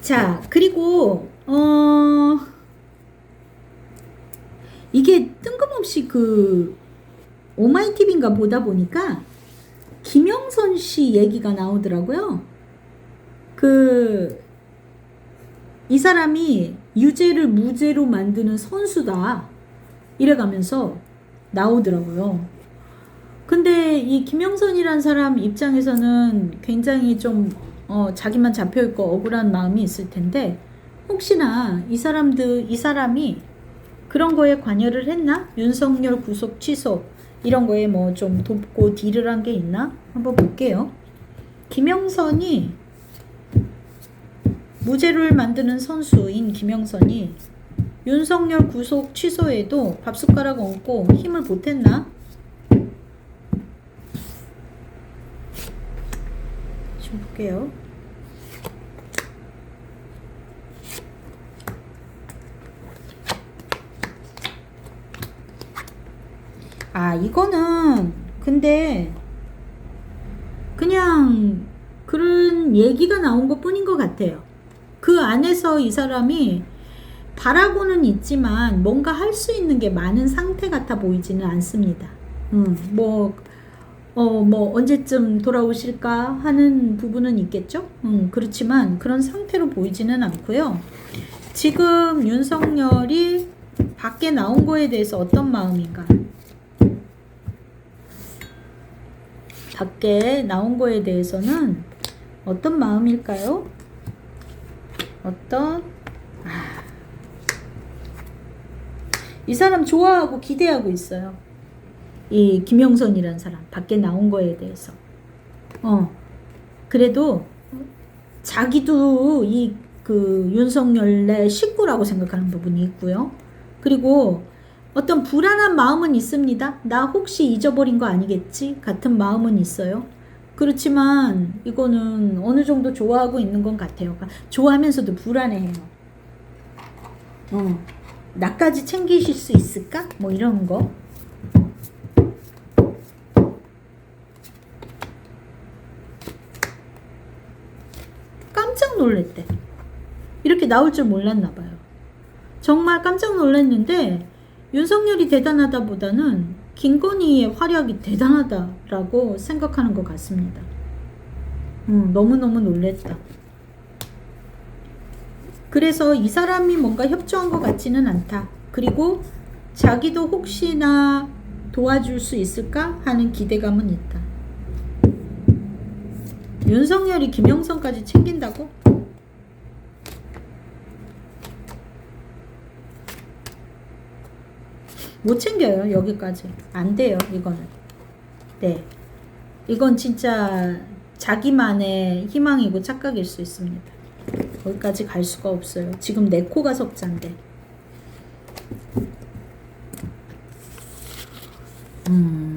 자, 그리고 어 이게 뜬금없이 그 오마이 TV인가 보다 보니까 김영선 씨 얘기가 나오더라고요. 그 이 사람이 유죄를 무죄로 만드는 선수다. 이래가면서 나오더라고요. 근데 이 김영선이란 사람 입장에서는 굉장히 좀 어, 자기만 잡혀 있고 억울한 마음이 있을 텐데 혹시나 이 사람들 이 사람이 그런 거에 관여를 했나? 윤석열 구속 취소 이런 거에 뭐 좀 돕고 딜을 한 게 있나? 한번 볼게요. 김영선이 무죄를 만드는 선수인 김영선이 윤석열 구속 취소에도 밥숟가락 얹고 힘을 보탰나? 좀 볼게요. 아, 이거는 근데 그냥 그런 얘기가 나온 것 뿐인 것 같아요. 그 안에서 이 사람이 바라고는 있지만 뭔가 할 수 있는 게 많은 상태 같아 보이지는 않습니다. 음, 뭐, 어, 뭐, 언제쯤 돌아오실까 하는 부분은 있겠죠? 음, 그렇지만 그런 상태로 보이지는 않고요. 지금 윤석열이 밖에 나온 거에 대해서 어떤 마음인가? 밖에 나온 거에 대해서는 어떤 마음일까요? 어떤 아, 이 사람 좋아하고 기대하고 있어요. 이 김영선이라는 사람 밖에 나온 거에 대해서. 어 그래도 자기도 이 그 윤석열의 식구라고 생각하는 부분이 있고요. 그리고 어떤 불안한 마음은 있습니다. 나 혹시 잊어버린 거 아니겠지? 같은 마음은 있어요. 그렇지만 이거는 어느 정도 좋아하고 있는 건 같아요. 좋아하면서도 불안해해요. 어, 나까지 챙기실 수 있을까? 뭐 이런 거. 깜짝 놀랬대. 이렇게 나올 줄 몰랐나 봐요. 정말 깜짝 놀랐는데 윤석열이 대단하다 보다는 김건희의 활약이 대단하다라고 생각하는 것 같습니다. 음, 너무너무 놀랬다. 그래서 이 사람이 뭔가 협조한 것 같지는 않다. 그리고 자기도 혹시나 도와줄 수 있을까 하는 기대감은 있다. 윤석열이 김영선까지 챙긴다고? 못 챙겨요 여기까지. 안 돼요 이거는. 네. 이건 진짜 자기만의 희망이고 착각일 수 있습니다. 거기까지 갈 수가 없어요. 지금 내 코가 석자인데. 음